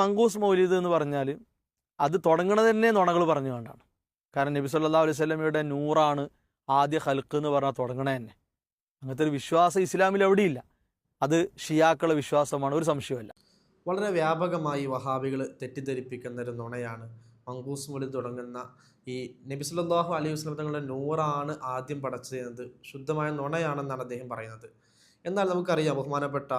മങ്കൂസ് മൗലിദ് എന്ന് പറഞ്ഞാൽ അത് തുടങ്ങണത് തന്നെ നുണകൾ പറഞ്ഞുകൊണ്ടാണ് കാരണം നബി സല്ലാ അലൈഹി സ്വലമയുടെ നൂറാണ് ആദ്യ ഹൽക്ക് എന്ന് പറഞ്ഞാൽ തുടങ്ങണേ തന്നെ. അങ്ങനത്തെ ഒരു വിശ്വാസം ഇസ്ലാമിൽ എവിടെയില്ല. അത് ഷിയാക്കളുടെ വിശ്വാസമാണ് ഒരു സംശയമല്ല വളരെ വ്യാപകമായി വഹാബികൾ തെറ്റിദ്ധരിപ്പിക്കുന്ന ഒരു നുണയാണ് മങ്കൂസ് മുതൽ തുടങ്ങുന്ന ഈ നബി സല്ലല്ലാഹു അലൈഹി വസ്ലം തങ്ങളുടെ നൂറാണ് ആദ്യം പടച്ചത് ശുദ്ധമായ നുണയാണെന്നാണ് അദ്ദേഹം പറയുന്നത്. എന്നാൽ നമുക്കറിയാം ബഹുമാനപ്പെട്ട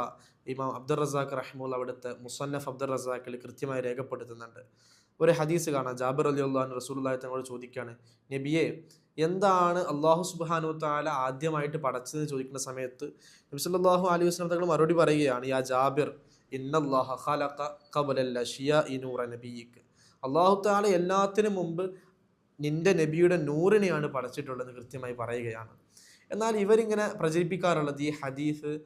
ഇമാം അബ്ദുൾ റസാഖ് റഹ്മുൽ അവിടുത്തെ മുസന്നഫ് അബ്ദുൾ റസാഖിൽ കൃത്യമായി രേഖപ്പെടുത്തുന്നുണ്ട്. ഒരു ഹദീസ് കാണാം. ജാബിർ അലി അള്ളഹാൻ റസൂലുള്ളാഹി തങ്ങളോട് ചോദിക്കുകയാണ് നബിയെ എന്താണ് അള്ളാഹു സുബാനു താല ആദ്യമായിട്ട് പടച്ചതെന്ന് ചോദിക്കുന്ന സമയത്ത് നബി സല്ലല്ലാഹു അലൈഹി വസല്ലം തങ്ങൾ മറുപടി പറയുകയാണ് യാ ജാബിർ ഇന്നല്ലാഹ ഖലഖ അള്ളാഹു താല എല്ലാത്തിനും മുമ്പ് നിന്റെ നബിയുടെ നൂറിനെയാണ് പടച്ചിട്ടുള്ളതെന്ന് കൃത്യമായി പറയുകയാണ്. എന്നാൽ ഇവരിങ്ങനെ പ്രചരിപ്പിക്കാറുള്ളത് ഈ ഹദീസ്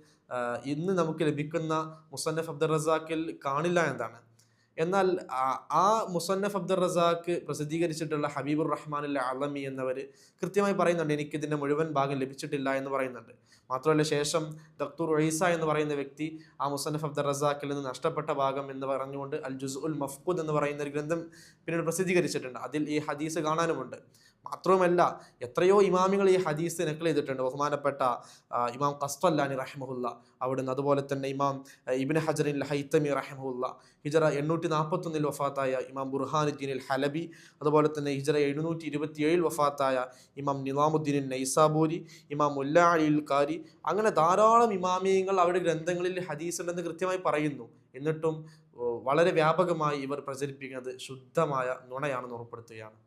ഇന്ന് നമുക്ക് ലഭിക്കുന്ന മുസന്നഫ് അബ്ദുൾ റസാഖിൽ കാണില്ല എന്നാണ്. എന്നാൽ ആ- മുസന്നഫ് അബ്ദുൾ റസാഖ് പ്രസിദ്ധീകരിച്ചിട്ടുള്ള ഹബീബുർ റഹ്മാൻ അൽ അലമി എന്നവർ കൃത്യമായി പറയുന്നുണ്ട് എനിക്ക് ഇതിന്റെ മുഴുവൻ ഭാഗം ലഭിച്ചിട്ടില്ല എന്ന് പറയുന്നുണ്ട്. മാത്രമല്ല ശേഷം ദക്തൂർ ഒയ്സ എന്ന് പറയുന്ന വ്യക്തി ആ മുസന്നഫ് അബ്ദുൾ റസാഖിൽ നിന്ന് നഷ്ടപ്പെട്ട ഭാഗം എന്ന് പറഞ്ഞുകൊണ്ട് അൽ ജുസ് ഉൽ മഫ്കുദ് എന്ന് പറയുന്ന ഒരു ഗ്രന്ഥം പിന്നീട് പ്രസിദ്ധീകരിച്ചിട്ടുണ്ട്. അതിൽ ഈ ഹദീസ് കാണാനുമുണ്ട്. മാത്രവുമല്ല എത്രയോ ഇമാമികൾ ഈ ഹദീസ് നക്കൽ ചെയ്തിട്ടുണ്ട്. ബഹുമാനപ്പെട്ട ഇമാം കസ്തല്ലാനി റഹ്മുല്ല അവിടുന്ന് അതുപോലെ തന്നെ ഇമാം ഇബിൻ ഹജറിൻ ഹൈത്തമി റഹ്മുല്ല ഹിജറ എണ്ണൂറ്റി നാൽപ്പത്തൊന്നിൽ വഫാത്തായ ഇമാം ബുർഹാനുദ്ദീൻ ഹലബി അതുപോലെ തന്നെ ഹിജറ എഴുന്നൂറ്റി ഇരുപത്തിയേഴിൽ വഫാത്തായ ഇമാം നിലാമുദ്ദീൻ നൈസാബൂരി ഇമാം മുല്ല കാരി അങ്ങനെ ധാരാളം ഇമാമിയങ്ങൾ അവരുടെ ഗ്രന്ഥങ്ങളിൽ ഹദീസ് ഉണ്ടെന്ന് കൃത്യമായി പറയുന്നു. എന്നിട്ടും വളരെ വ്യാപകമായി ഇവർ പ്രചരിപ്പിക്കുന്നത് ശുദ്ധമായ നുണയാണെന്ന് ഉറപ്പെടുത്തുകയാണ്